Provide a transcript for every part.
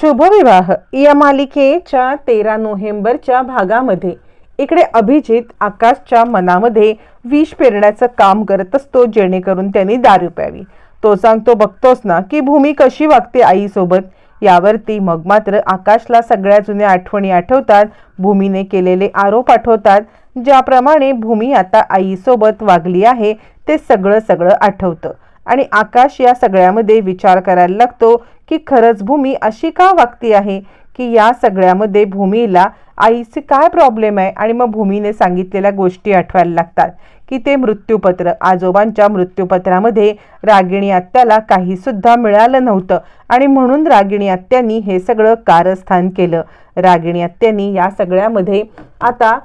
शुभविवाह. या मालिकेच्या तेरा नोव्हेंबरच्या भागामध्ये. इकडे अभिजित आकाशच्या मनामध्ये विष पेरण्याचं काम करत असतो जेणेकरून त्यांनी दारू प्यावी. तो सांगतो बघतोस ना की भूमी कशी वागते आईसोबत? यावरती मग मात्र आकाशला सगळ्या जुन्या आठवणी आठवतात भूमीने केलेले आरोप आठवतात ज्याप्रमाणे भूमी आता आईसोबत वागली आहे ते सगळं सगळं आठवतं. आणि आकाश या सगळ्यामध्ये विचार करायला लागतो की खरंच भूमी अशी का वागती आहे? की या सगळ्यामध्ये भूमीला आईचे काय प्रॉब्लेम आहे? आणि मग भूमीने सांगितलेल्या गोष्टी आठवायला लागतात. की ते मृत्यूपत्र आजोबांच्या मृत्यूपत्रामध्ये रागिणी आत्याला काहीसुद्धा मिळालं नव्हतं. आणि म्हणून रागिणी आत्यांनी हे सगळं कारस्थान केलं. रागिणी आत्यांनी या सगळ्यामध्ये आता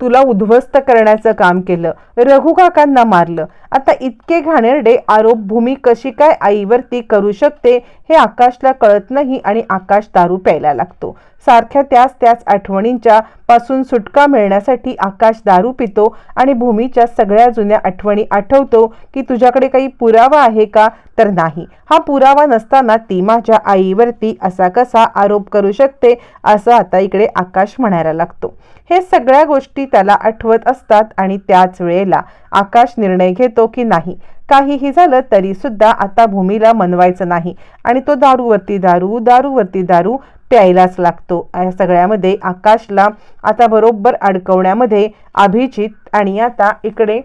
तुला उद्ध्वस्त करण्याचं काम केलं. रघु काकांना मारलं. आता इतके घाणेरडे आरोप भूमी कशी काय आईवरती करू शकते हे आकाशला कळत नाही आणि आकाश दारू प्यायला लागतो. सारख्या त्याच त्याच आठवणींच्या पासून सुटका मिळण्यासाठी आकाश दारू पितो आणि भूमीच्या सगळ्या जुन्या आठवणी आठवतो की तुझ्याकडे काही पुरावा आहे का? तर नाही. हा पुरावा नसताना ती माझ्या आईवरती असा कसा आरोप करू शकते? असं आता इकडे आकाश म्हणायला लागतो. हे सगळ्या गोष्टी त्याला आठवत असतात आणि त्याच वेळेला आकाश निर्णय घेतो की नाही. काहीही झालं तरी सुद्धा आता भूमीला मनवायचं नाही. आणि तो दारूवरती दारू दारूवरती दारू प्यायलाच लागतो. या सगळ्यामध्ये आकाशला आता बरोबर अडकवण्यामध्ये अभिजित आणि आता इकडे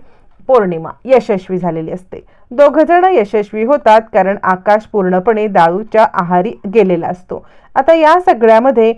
पौर्णिमा यशस्वी झालेली असते. दोघंजणं यशस्वी होतात कारण आकाश पूर्णपणे दारूच्या आहारी गेलेला असतो. आता या सगळ्यामध्ये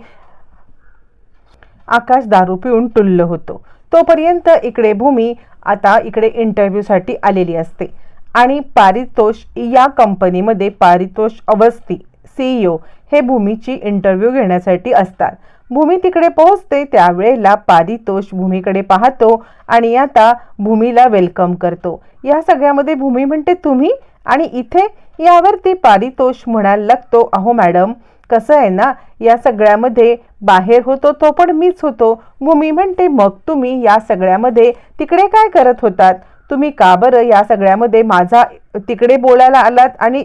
आकाश दारू पिऊन टुल्ल होतो. तोपर्यंत इकडे भूमी आता इकडे इंटरव्ह्यूसाठी आलेली असते. आणि पारितोष या कंपनीमध्ये पारितोष अवस्थी सीईओ हे भूमीची इंटरव्ह्यू घेण्यासाठी असतात. भूमी तिकडे पोहोचते त्यावेळेला पारितोष भूमीकडे पाहतो आणि आता भूमीला वेलकम करतो. या सगळ्यामध्ये भूमी म्हणते तुम्ही? आणि इथे? यावरती पारितोष म्हणायला लागतो अहो मॅडम कसं आहे ना या सगळ्यामध्ये बाहेर होतो तो पण मीच होतो. भूमी म्हणते मग तुम्ही या सगळ्यामध्ये तिकडे काय करत होतात? तुम्ही का बरं या सगळ्यामध्ये माझा तिकडे बोलायला आलात आणि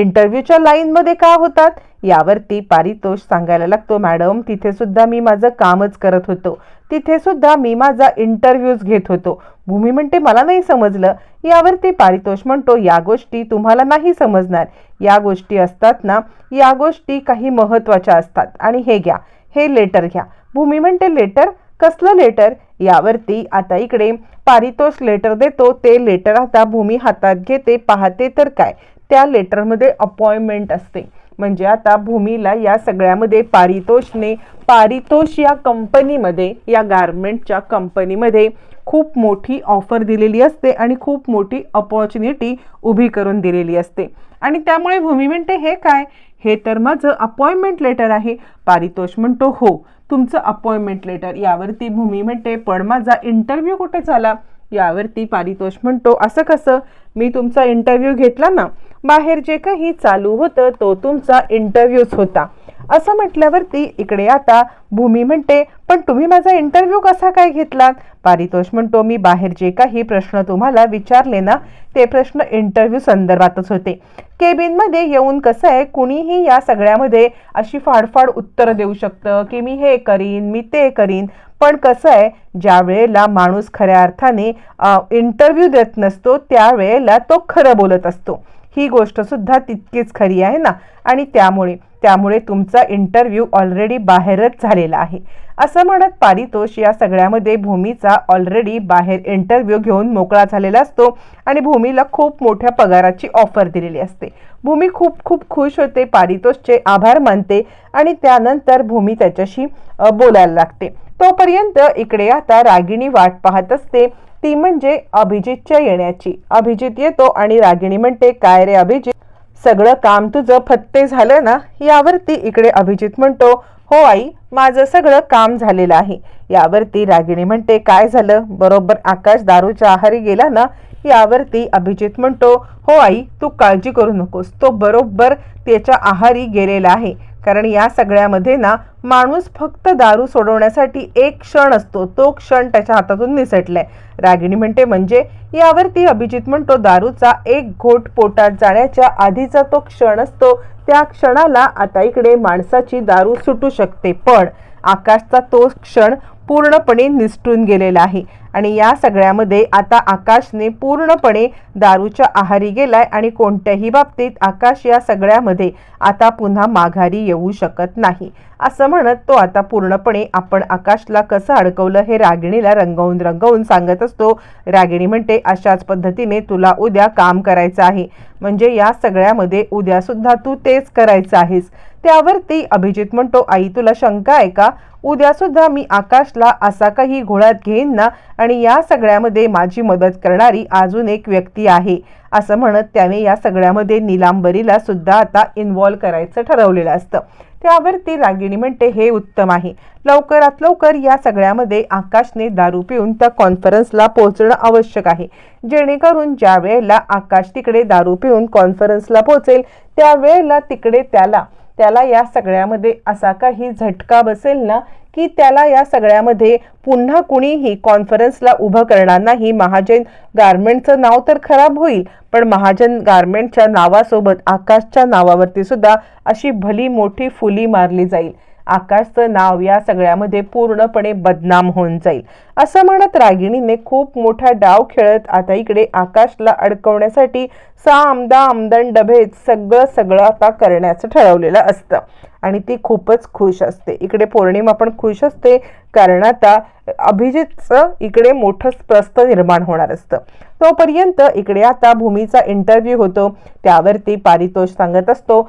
इंटरव्ह्यूच्या लाईनमध्ये का होतात? यावरती पारितोष सांगायला लागतो मॅडम तिथे सुद्धा मी माझं कामच करत होतो. तिथे सुद्धा मी माझा इंटरव्ह्यूज घेत होतो. भूमी म्हणते मला नाही समजलं. यावरती पारितोष म्हणतो या गोष्टी तुम्हाला नाही समजणार. या गोष्टी असतात ना या गोष्टी काही महत्त्वाच्या असतात. आणि हे घ्या हे लेटर घ्या. भूमी म्हणते लेटर? कसलं लेटर? यावरती आता इकडे पारितोष लेटर देतो. ते लेटर आता भूमी हातात घेते पाहते तर काय? त्या लेटरमध्ये अपॉइंटमेंट असते. म्हणजे आता भूमीला या सगळ्यामध्ये पारितोषने पारितोष या कंपनीमध्ये या गारमेंटच्या कंपनीमध्ये खूप मोठी ऑफर दिलेली असते आणि खूप मोठी अपॉर्च्युनिटी उभी करून दिलेली असते. आणि त्यामुळे भूमी म्हणते हे काय? हे तर माझं अपॉइंटमेंट लेटर आहे. पारितोष म्हणतो हो तुमचं अपॉइंटमेंट लेटर यावरती भूमी म्हणते पण माझा इंटरव्ह्यू कुठे झाला? यावरती पारितोष म्हणतो असं कसं? मी तुमचा इंटरव्ह्यू घेतला ना बाहेर जे काही चालू होतं तो तुमचा इंटरव्ह्यूच होता. असं म्हटल्यावरती इकडे आता भूमी म्हणते पण तुम्ही माझा इंटरव्ह्यू कसा काय घेतलात? पारितोष म्हणतो मी बाहेर जे काही प्रश्न तुम्हाला विचारले ना ते प्रश्न इंटरव्ह्यू संदर्भातच होते. केबिनमध्ये येऊन कसं आहे कुणीही या सगळ्यामध्ये अशी फाडफाड उत्तर देऊ शकतं की मी हे करीन मी ते करीन. पण कसं आहे ज्या वेळेला माणूस खऱ्या अर्थाने इंटरव्ह्यू देत नसतो त्यावेळेला तो खरं बोलत असतो. ही गोष्टसुद्धा तितकीच खरी आहे ना? आणि त्यामुळे त्यामुळे तुमचा इंटरव्ह्यू ऑलरेडी बाहेरच झालेला आहे. असं म्हणत पारितोष या सगळ्यामध्ये भूमीचा ऑलरेडी बाहेर इंटरव्ह्यू घेऊन मोकळा झालेला असतो आणि भूमीला खूप मोठ्या पगाराची ऑफर दिलेली असते. भूमी खूप खूप खुश होते पारितोषचे आभार मानते आणि त्यानंतर भूमी त्याच्याशी बोलायला लागते. तोपर्यंत इकडे आता रागिणी वाट पाहत असते. ती म्हणजे अभिजितच्या येण्याची. अभिजित येतो आणि रागिणी म्हणते काय रे अभिजित? सगळं काम तुझं फत्ते झालं ना? यावरती इकडे अभिजित म्हणतो हो आई माझं सगळं काम झालेलं आहे. यावरती रागिणी म्हणते काय झालं? बरोबर आकाश दारूच्या आहारी गेला ना? यावरती अभिजित म्हणतो हो आई तू काळजी करू नकोस. तो बरोबर त्याच्या आहारी गेलेला आहे. कारण या सगळ्यामध्ये ना माणूस फक्त दारू सोडवण्यासाठी एक क्षण असतो तो क्षण त्याच्या हातातून निसटलाय. रागिणी म्हणते म्हणजे यावरती अभिजित म्हणतो दारूचा एक घोट पोटात जाण्याच्या आधीचा तो क्षण असतो. त्या क्षणाला आता इकडे माणसाची दारू सुटू शकते पण आकाशचा तो क्षण पूर्णपणे निसटून गेलेला आहे. आणि या सगळ्यामध्ये आता आकाशने पूर्णपणे दारूच्या आहारी गेलाय आणि कोणत्याही बाबतीत आकाश या सगळ्यामध्ये आता पुन्हा माघारी येऊ शकत नाही. असं म्हणत तो आता पूर्णपणे आपण आकाशला कसं अडकवलं हे रागिणीला रंगवून रंगवून सांगत असतो. रागिणी म्हणते अशाच पद्धतीने तुला उद्या काम करायचं आहे. म्हणजे या सगळ्यामध्ये उद्यासुद्धा तू तेच करायचं आहेस. त्यावरती अभिजित म्हणतो आई तुला शंका आहे का? उद्या सुद्धा मी आकाशला असा काही घोळ्यात घेईन ना आणि या सगळ्यामध्ये माझी मदत करणारी अजून एक व्यक्ती आहे असं म्हणत त्याने या सगळ्यामध्ये निलांबरीला सुद्धा आता इन्व्हॉल्व करायचं ठरवलेलं असतं. त्यावरती रागिणी म्हणते हे उत्तम आहे. लवकरात लवकर या सगळ्यामध्ये आकाशने दारू पिऊन त्या कॉन्फरन्सला पोहोचणं आवश्यक आहे. जेणेकरून ज्या वेळेला आकाश तिकडे दारू पिऊन कॉन्फरन्सला पोहोचेल त्यावेळेला तिकडे त्याला त्याला या सगळ्यामध्ये असा काही झटका बसेल ना की त्याला या सगळ्यामध्ये पुन्हा कुणीही कॉन्फरन्सला उभं करणार नाही. महाजन गारमेंटचं नाव तर खराब होईल पण महाजन गारमेंटच्या नावासोबत आकाशच्या नावावरती सुद्धा अशी भली मोठी फुली मारली जाईल. आकाशचं नाव या सगळ्यामध्ये पूर्णपणे बदनाम होऊन जाईल. असं म्हणत रागिणीने खूप मोठा डाव खेळत आता इकडे आकाशला अडकवण्यासाठी सा आमदा आमदन डबेत सगळं सगळं आता करण्याचं ठरवलेलं असतं. आणि ती खूपच खुश असते. इकडे पौर्णिमा पण खुश असते. कारण आता अभिजितचं इकडे मोठं प्रस्थ निर्माण होणार असतं. तोपर्यंत इकडे आता भूमीचा इंटरव्ह्यू होतो. त्यावरती पारितोष सांगत असतो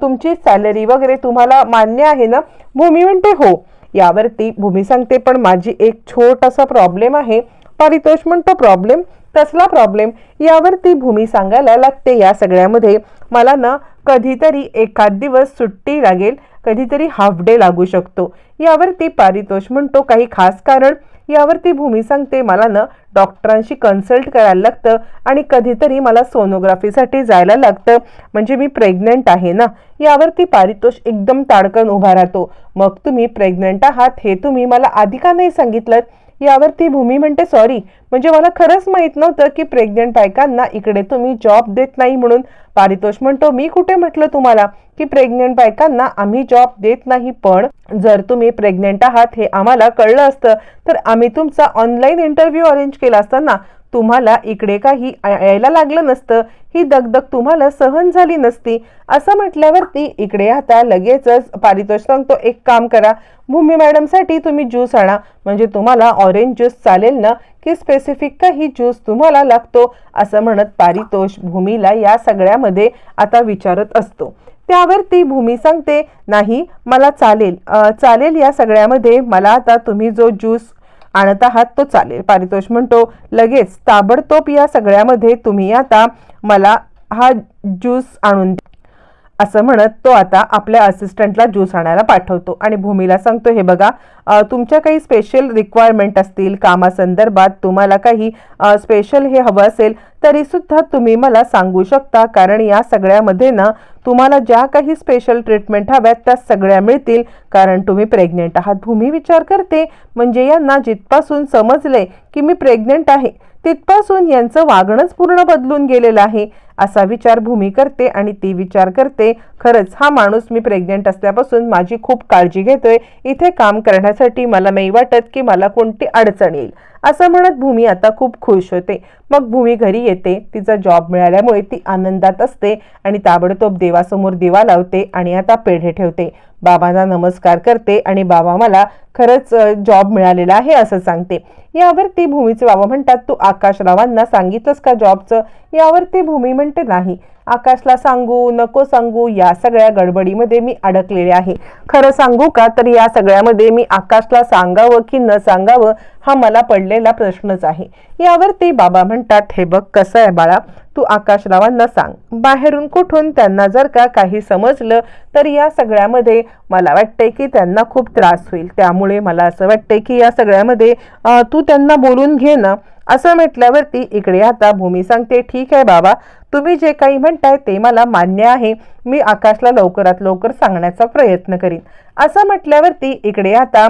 तुमची सॅलरी वगैरे तुम्हाला मान्य आहे ना? भूमी म्हणते हो. यावरती भूमी सांगते पण माझी एक छोटासा प्रॉब्लेम आहे. पारितोष म्हणतो प्रॉब्लेम कसला प्रॉब्लेम यावरती भूमी सांगायला लागते या सगळ्यामध्ये. मला ना कधीतरी एखाद दिवस सुट्टी लागेल कधीतरी हाफ डे लागू शकतो. यावरती पारितोष म्हणतो काही खास कारण. यावरती भूमी सांगते मला ना डॉक्टरांशी कन्सल्ट करायला लागतं आणि कधीतरी मला सोनोग्राफीसाठी जायला लागतं. म्हणजे मी प्रेग्नंट आहे ना यावरती पारितोष एकदम ताडकन उभा राहतो. मग तुम्ही प्रेग्नंट आहात हे तुम्ही मला आधी का नाही सांगितलं यावर ती भूमी म्हणते सॉरी म्हणजे मला खरंच माहीत नव्हतं की प्रेग्नेंट बायकांना इकडे तुम्ही जॉब देत नाही म्हणून. पारितोष म्हणतो मी कुठे म्हटलं तुम्हाला की प्रेग्नेंट बायकांना आम्ही जॉब देत नाही पण जर तुम्ही प्रेग्नेंट आहात हे आम्हाला कळलं असतं तर आम्ही तुमचा ऑनलाईन इंटरव्ह्यू अरेंज केला असताना तुम्हाला इकडे काही यायला लागलं नसतं. ही दगदग तुम्हाला सहन झाली नसती. असं म्हटल्यावरती इकडे आता लगेचच पारितोष सांगतो एक काम करा. भूमी मॅडमसाठी तुम्ही ज्यूस आणा. म्हणजे तुम्हाला ऑरेंज ज्यूस चालेल ना? की स्पेसिफिक काही ज्यूस तुम्हाला लागतो? असं म्हणत पारितोष भूमीला या सगळ्यामध्ये आता विचारत असतो. त्यावर ती भूमी सांगते नाही मला चालेल. चालेल या सगळ्यामध्ये. मला आता तुम्ही जो ज्यूस आणत आहात तो चालेल. पारितोष म्हणतो लगेच ताबडतोब या सगळ्यामध्ये तुम्ही आता मला हा ज्यूस आणून असं म्हणत तो आता आपल्या असिस्टंटला ज्यूस आणायला पाठवतो. आणि भूमीला सांगतो हे बघा तुमच्या काही स्पेशल रिक्वायरमेंट असतील कामासंदर्भात तुम्हाला काही स्पेशल हे हवं असेल तरीसुद्धा तुम्ही मला सांगू शकता. कारण या सगळ्यामध्ये ना तुम्हाला ज्या काही स्पेशल ट्रीटमेंट हव्यात त्या सगळ्या मिळतील. कारण तुम्ही प्रेग्नेंट आहात. भूमी विचार करते म्हणजे यांना जिथपासून समजले की मी प्रेग्नेंट आहे तिथपासून यांचं वागणंच पूर्ण बदलून गेलेलं आहे. असा विचार भूमी करते आणि ती विचार करते खरंच हा माणूस मी प्रेग्नेंट असल्यापासून माझी खूप काळजी घेतोय. इथे काम करण्यासाठी मला नाही वाटत की मला कोणती अडचण येईल. असं म्हणत भूमी आता खूप खुश होते. मग भूमी घरी येते. तिचा जॉब मिळाल्यामुळे ती आनंदात असते आणि ताबडतोब देवासमोर दिवा लावते आणि आता पेढे ठेवते. बाबांना नमस्कार करते आणि बाबा मला खरंच जॉब मिळालेला आहे असं सांगते. यावरती भूमीचे बाबा म्हणतात तू आकाशरावांना सांगितलंस का जॉबचं यावरती भूमी म्हणते नाही. आकाशला सांगू नको सांगू या सगळ्या गडबडीमध्ये मी अडकलेले आहे. खरं सांगू का? तर या सगळ्यामध्ये मी आकाशला सांगावं की न सांगावं हा मला पडलेला प्रश्नच आहे. यावरती बाबा म्हणतात हे बघ कसं आहे बाळा तू आकाशरावांना सांग. बाहेरून कुठून त्यांना जर का काही समजलं तर या सगळ्यामध्ये मला वाटतंय की त्यांना खूप त्रास होईल. त्यामुळे मला असं वाटतंय की या सगळ्यामध्ये तू त्यांना बोलून घे ना. असं म्हटल्यावरती इकडे आता भूमी सांगते ठीक आहे बाबा तुम्ही जे काही म्हणताय ते मला मान्य आहे. मी आकाशला लवकरात लवकर सांगण्याचा प्रयत्न करीन. असं म्हटल्यावरती इकडे आता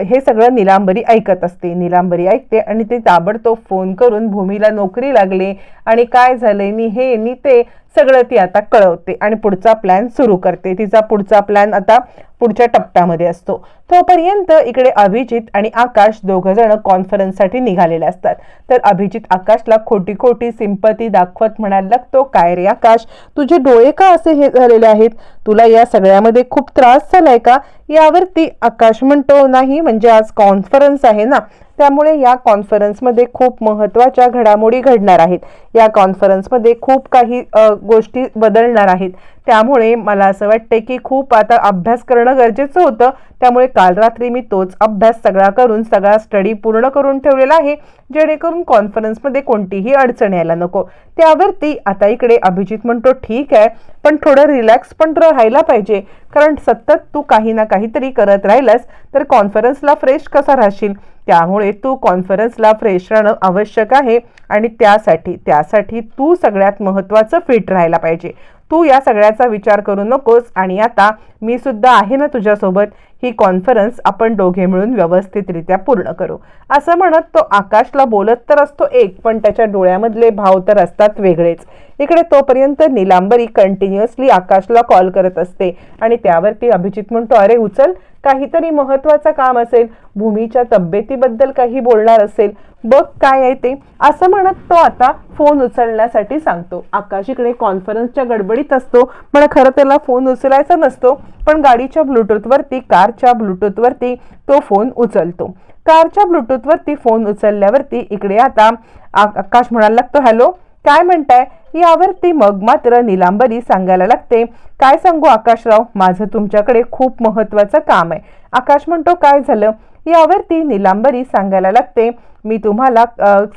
हे सगळं निलांबरी ऐकत असते. निलांबरी ऐकते आणि ते ताबडतोब फोन करून भूमीला नोकरी लागली आणि काय झालंय मी हे मी ते सगळं ती आता कळवते आणि पुढचा प्लॅन सुरू करते. तिचा पुढचा प्लॅन आता पुढच्या टप्प्यामध्ये असतो. तोपर्यंत इकडे अभिजित आणि आकाश दोघं जण कॉन्फरन्ससाठी निघालेले असतात. तर अभिजित आकाशला खोटी खोटी सिंपती दाखवत म्हणायला लागतो काय रे आकाश तुझे डोळे का असे हे झालेले आहेत? तुला या सगळ्यामध्ये खूप त्रास झालाय का? यावरती आकाश म्हणतो नाही म्हणजे आज कॉन्फरन्स आहे ना त्यामुळे या कॉन्फरन्समध्ये खूप महत्त्वाच्या घडामोडी घडणार आहेत. या कॉन्फरन्समध्ये खूप काही गोष्टी बदलणार आहेत. त्यामुळे मला असं वाटते की खूप आता अभ्यास करणं गरजेचं होतं. त्यामुळे काल रात्री मी तोच अभ्यास सगळा करून सगळा स्टडी पूर्ण करून ठेवलेला आहे जेणेकरून कॉन्फरन्समध्ये कोणतीही अडचण यायला नको. त्यावरती आता इकडे अभिजित म्हणतो ठीक आहे पण थोडं रिलॅक्स पण राहायला पाहिजे. कारण सतत तू काही ना काहीतरी करत राहिलास तर कॉन्फरन्सला फ्रेश कसा राहशील? त्यामुळे तू कॉन्फरन्सला फ्रेश राहणं आवश्यक आहे आणि त्यासाठी त्यासाठी तू सगळ्यात महत्त्वाचं फिट राहायला पाहिजे. तू या सगळ्याचा विचार करू नकोस आणि आता मी सुद्धा आहे ना तुझ्यासोबत. ही कॉन्फरन्स आपण दोघे मिळून व्यवस्थितरित्या पूर्ण करू. असं म्हणत तो आकाशला बोलत तर असतो एक पण त्याच्या डोळ्यामधले भाव तर असतात वेगळेच. इकडे तोपर्यंत निलांबरी कंटिन्युअसली आकाशला कॉल करत असते आणि त्यावरती अभिजित म्हणतो अरे उचल काहीतरी महत्वाचं काम असेल भूमीच्या तब्येतीबद्दल काही बोलणार असेल बघ काय आहे ते. असं म्हणत तो आता फोन उचलण्यासाठी सांगतो. आकाश इकडे कॉन्फरन्सच्या गडबडीत असतो पण खरं त्याला फोन उचलायचा नसतो पण गाडीच्या ब्लूटूथवरती कारच्या ब्लूटूथवरती तो फोन उचलतो. कारच्या ब्लूटूथवरती फोन उचलल्यावरती इकडे आता आकाश म्हणायला लागतो हॅलो काय म्हणताय? यावरती मग मात्र निलांबरी सांगायला लागते काय सांगू आकाशराव? माझं तुमच्याकडे खूप महत्वाचं काम आहे. आकाश म्हणतो काय झालं? यावरती निलांबरी सांगायला लागते मी तुम्हाला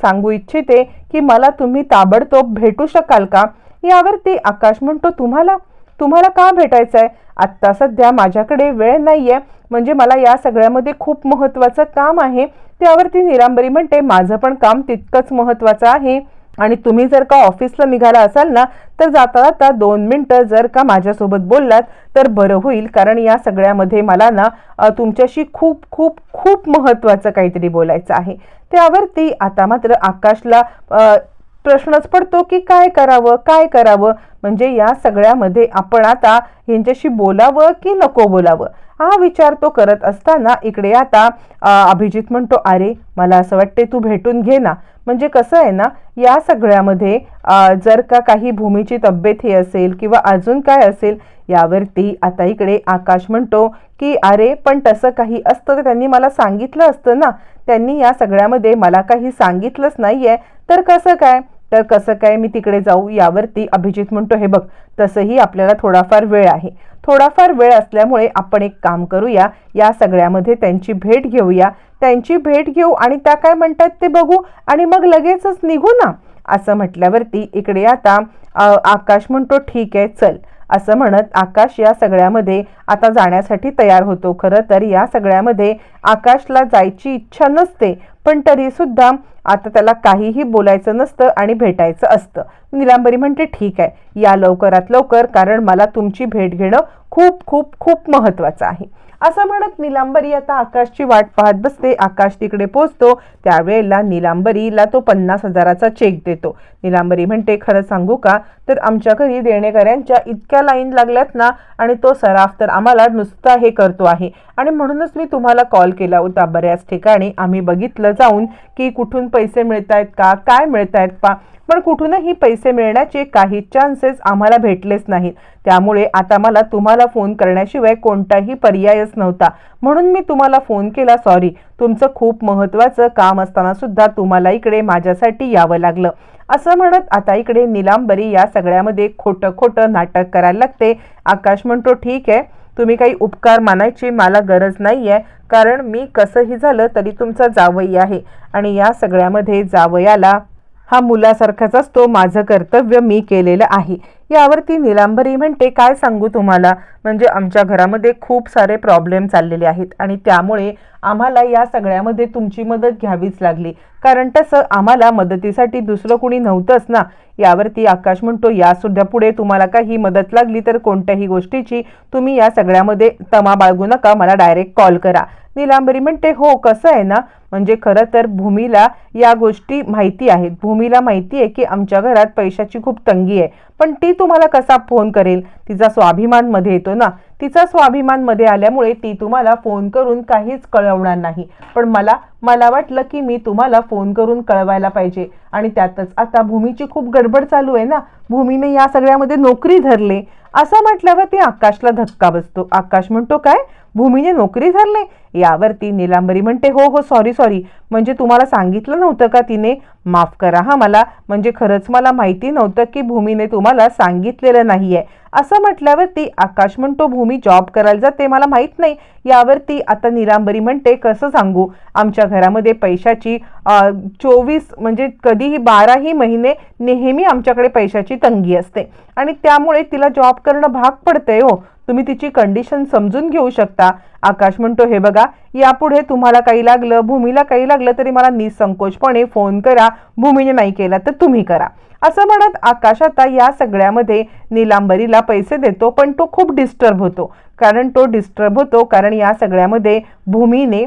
सांगू इच्छिते की मला तुम्ही ताबडतोब भेटू शकाल का? यावरती आकाश म्हणतो तुम्हाला तुम्हाला का भेटायचं आहे आत्ता सध्या माझ्याकडे वेळ नाही आहे म्हणजे मला या सगळ्यामध्ये खूप महत्त्वाचं काम आहे. त्यावरती निरांबरी म्हणते माझं पण काम तितकंच महत्त्वाचं आहे. आणि तुम्ही जर का ऑफिसला निघाला असाल ना तर जाता जाता दोन मिनटं जर का माझ्यासोबत बोललात तर बरं होईल. कारण या सगळ्यामध्ये मला ना तुमच्याशी खूप खूप खूप महत्त्वाचं काहीतरी बोलायचं आहे. त्यावरती आता मात्र आकाशला प्रश्नच पडतो की काय करावं काय करावं? म्हणजे या सगळ्यामध्ये आपण आता ह्यांच्याशी बोलावं की नको बोलावं? हा विचार तो करत असताना इकडे आता अभिजित म्हणतो अरे मला असं वाटते तू भेटून घे ना. म्हणजे कसं आहे ना या सगळ्यामध्ये जर का काही भूमीची तब्येत ही असेल किंवा अजून काय असेल यावरती आता इकडे आकाश म्हणतो की अरे पण तसं काही असतं तर त्यांनी मला सांगितलं असतं ना. त्यांनी या सगळ्यामध्ये मला काही सांगितलंच नाही आहे तर कसं काय? तर कसं काय मी तिकडे जाऊ यावरती अभिजित म्हणतो हे बघ तसंही आपल्याला थोडाफार वेळ आहे. थोडाफार वेळ असल्यामुळे आपण एक काम करूया या सगळ्यामध्ये त्यांची भेट घेऊया. त्यांची भेट घेऊ आणि त्या काय म्हणतात ते बघू आणि मग लगेचच निघू ना. असं म्हटल्यावरती इकडे आता आकाश म्हणतो ठीक आहे चल. असं म्हणत आकाश या सगळ्यामध्ये आता जाण्यासाठी तयार होतो. खरं तर या सगळ्यामध्ये आकाशला जायची इच्छा नसते पण तरी सुद्धा आता त्याला काहीही बोलायचं नसतं आणि भेटायचं असतं. निलांबरी म्हणते ठीक आहे या लवकरात लवकर कारण मला तुमची भेट घेणं खूप खूप खूप महत्त्वाचं आहे. असं म्हणत निलांबरी आता आकाशची वाट पाहत बसते. आकाश तिकडे पोचतो त्यावेळेला निलांबरीला तो पन्नास हजाराचा चेक देतो. निलांबरी म्हणते खरं सांगू का? तर आमच्या घरी देणेकऱ्यांच्या इतक्या लाईन लागल्यात ना आणि तो सराफ तर आम्हाला नुसता हे करतो आहे. आणि म्हणूनच मी तुम्हाला कॉल केला होता बऱ्याच ठिकाणी. आम्ही बघितलं जाऊन की कुठून पैसे मिळत आहेत का? काय मिळत आहेत पा? पण कुठूनही पैसे मिळण्याचे काही चान्सेस आम्हाला भेटलेच नाहीत. त्यामुळे आता मला तुम्हाला फोन करण्याशिवाय कोणताही पर्यायच नव्हता. म्हणून मी तुम्हाला फोन केला सॉरी तुमचं खूप महत्त्वाचं काम असताना सुद्धा तुम्हाला इकडे माझ्यासाठी यावं लागलं. असं म्हणत आता इकडे निलांबरी या सगळ्यामध्ये खोटं खोटं नाटक करायला लागते. आकाश म्हणतो ठीक आहे. तुम्ही काही उपकार मानायची मला गरज नाही आहे कारण मी कसंही झालं तरी तुमचा जावई आहे. आणि या सगळ्यामध्ये जावयाला हा मुलासारखाच असतो माझं कर्तव्य मी केलेलं आहे. यावरती निलांबरी म्हणते काय सांगू तुम्हाला? म्हणजे आमच्या घरामध्ये खूप सारे प्रॉब्लेम चाललेले आहेत आणि त्यामुळे आम्हाला या सगळ्यामध्ये तुमची मदत घ्यावीच लागली. कारण तसं आम्हाला मदतीसाठी दुसरं कुणी नव्हतंच ना. यावरती आकाश म्हणतो या सुद्धा पुढे तुम्हाला काही मदत लागली तर कोणत्याही गोष्टीची तुम्ही या सगळ्यामध्ये तमा बाळगू नका मला डायरेक्ट कॉल करा. निलांबरी म्हणते हो कसं आहे ना? म्हणजे खरं तर भूमीला या गोष्टी माहिती आहेत. भूमीला माहिती आहे की आमच्या घरात पैशाची खूप तंगी आहे. पण ती तुम्हाला कसा फोन करेल? तिचा स्वाभिमानमध्ये येतो ना. तिचा स्वाभिमानमध्ये आल्यामुळे ती तुम्हाला फोन करून काहीच कळवणार नाही. पण मला मला वाटलं की मी तुम्हाला फोन करून कळवायला पाहिजे. आणि त्यातच आता भूमीची खूप गडबड चालू आहे ना. भूमीने या सगळ्यामध्ये नोकरी धरले. असं म्हटल्यावर ती आकाशला धक्का बसतो. आकाश म्हणतो काय? भूमीने नोकरी धरले? यावरती निलांबरी म्हणते हो हो सॉरी सॉरी म्हणजे तुम्हाला सांगितलं नव्हतं का तिने? माफ करा हा मला. म्हणजे खरंच मला माहिती नव्हतं की भूमीने तुम्हाला सांगितलेलं नाही आहे असं म्हटल्यावरती आकाश म्हणतो भूमी जॉब करायला जाते मला माहीत नाही. यावरती आता निरांबरी म्हणते कसं सांगू? आमच्या घरामध्ये पैशाची चोवीस म्हणजे कधीही बाराही महिने नेहमी आमच्याकडे पैशाची तंगी असते. आणि त्यामुळे तिला जॉब करणं भाग पडतंय हो. तुम्ही तिची कंडिशन समजून घेऊ शकता. आकाश म्हणतो हे बघा यापुढे तुम्हाला काही लागलं भूमीला काही लागलं तरी मला निसंकोचपणे फोन करा. भूमीने नाही केला तर तुम्ही करा. असं म्हणत आकाश आता या सगळ्यामध्ये निलांबरीला पैसे देतो पण तो खूप डिस्टर्ब होतो. कारण तो डिस्टर्ब होतो. कारण या सगळ्यामध्ये भूमीने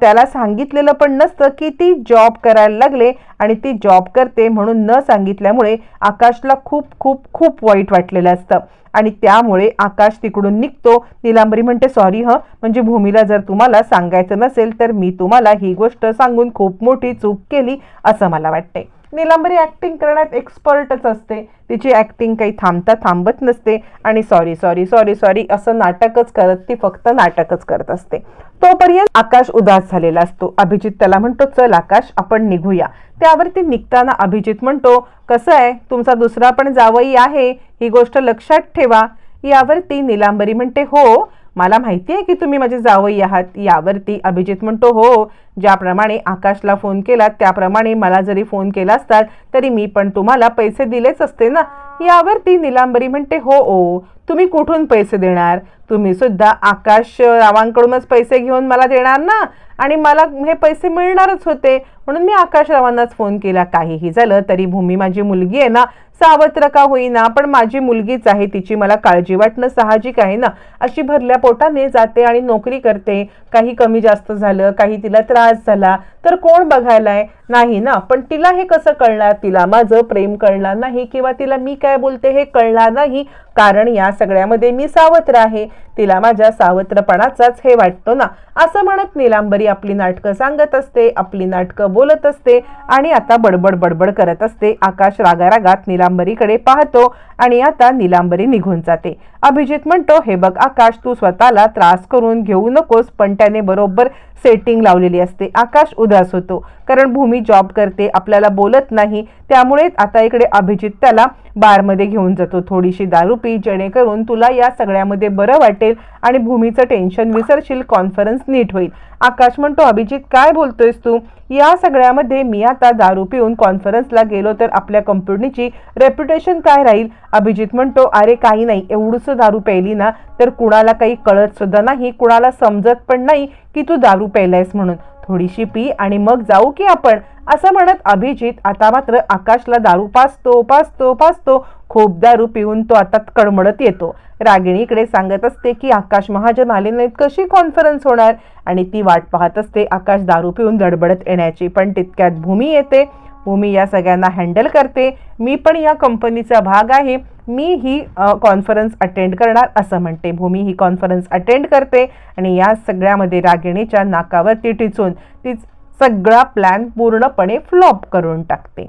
त्याला सांगितलेलं पण नसतं की ती जॉब करायला लागले आणि ती जॉब करते म्हणून न सांगितल्यामुळे आकाशला खूप खूप खूप वाईट वाटलेलं असतं. आणि त्यामुळे आकाश तिकडून निघतो. निलांबरी म्हणते सॉरी ह. म्हणजे भूमीला जर तुम्हाला सांगायचं नसेल तर मी तुम्हाला ही गोष्ट सांगून खूप मोठी चूक केली असं मला वाटते निलांबरी ऍक्टिंग करण्यात एक्सपर्टच असते. तिची ॲक्टिंग काही थांबता थांबत नसते. आणि सॉरी सॉरी सॉरी सॉरी असं नाटकच करत ती फक्त नाटकच करत असते. तोपर्यंत आकाश उदास झालेला असतो. अभिजित त्याला म्हणतो चल आकाश आपण निघूया. त्यावरती निघताना अभिजित म्हणतो कसं आहे? तुमचा दुसरा पण जावई आहे. ही गोष्ट लक्षात ठेवा. यावरती निलांबरी म्हणते हो मला माहिती आहे की तुम्ही माझे जावई आहात. यावरती अभिजित म्हणतो हो ज्याप्रमाणे आकाशला फोन केला त्याप्रमाणे मला जरी फोन केला असता तरी मी पण तुम्हाला पैसे दिलेच असते ना? यावरती निलांबरी म्हणते हो ओ तुम्ही कुठून पैसे देणार? तुम्ही सुद्धा आकाश रावांकडूनच पैसे घेऊन मला देणार ना? आणि मला हे पैसे मिळणारच होते. म्हणून मी आकाश रावांनाच फोन केला. काहीही झालं तरी भूमी माझी मुलगी आहे ना? सावत्र का होईना? पण माझी मुलगीच आहे. तिची मला काळजी वाटणं साहजिक आहे ना? अशी भरल्या पोटाने जाते आणि नोकरी करते. काही कमी जास्त झालं काही तिला त्रास झाला. तर कोण बघायलाय? नाही ना? पण तिला हे कसं कळणार? तिला माझं प्रेम कळणार नाही किंवा तिला मी काय बोलते हे कळणार नाही. कारण या सगळ्यामध्ये मी सावत्र आहे. तिला माझ्या सावत्रपणाचाच हे वाटतो ना? असं म्हणत निलांबरी आपली नाटकं सांगत असते आपली नाटकं बोलत असते आणि आता बडबड बडबड करत असते. आकाश रागारागात निलांबरीकडे पाहतो आणि आता निलांबरी निघून जाते. अभिजित म्हणतो हे बघ आकाश तू स्वतःला त्रास करून घेऊ नकोस पण त्याने बरोबर सेटिंग लावलेली असते. आकाश उदास होतो. कारण भूमी जॉब करते आपल्याला बोलत नाही. त्यामुळे आता इकडे अभिजित त्याला बारमध्ये घेऊन जातो. थोडीशी दारू पी जेणेकरून तुला या सगळ्यामध्ये बरं वाटेल आणि भूमीचं टेन्शन विसरशील कॉन्फरन्स नीट होईल. आकाश म्हणतो अभिजित काय बोलतोयस तू? या सगळ्यामध्ये मी आता दारू पिऊन कॉन्फरन्सला गेलो तर आपल्या कंपनीची रेप्युटेशन काय राहील? अभिजित म्हणतो अरे काही नाही एवढंसं दारू प्यायली ना तर कुणाला काही कळत सुद्धा नाही कुणाला समजत पण नाही की तू दारू प्यायलायस म्हणून. थोडीशी पी आणि मग जाऊ की आपण. असं म्हणत अभिजित आता मात्र आकाशला दारू पाचतो पाचतो पाचतो खूप दारू पिऊन तो आता कडमडत येतो. रागिणीकडे सांगत असते की आकाश महाजन आले नाहीत. कशी कॉन्फरन्स होणार? आणि ती वाट पाहत असते आकाश दारू पिऊन धडबडत येण्याची पण तितक्यात भूमी येते. भूमी या सगळ्यांना हँडल करते. मी पण या कंपनीचा भाग आहे. मी ही कॉन्फरन्स अटेंड करणार असं म्हणते. भूमी ही कॉन्फरन्स अटेंड करते आणि या सगळ्यामध्ये रागिणीच्या नाकावरती टिचून तीच सगळा प्लॅन पूर्णपणे फ्लॉप करून टाकते.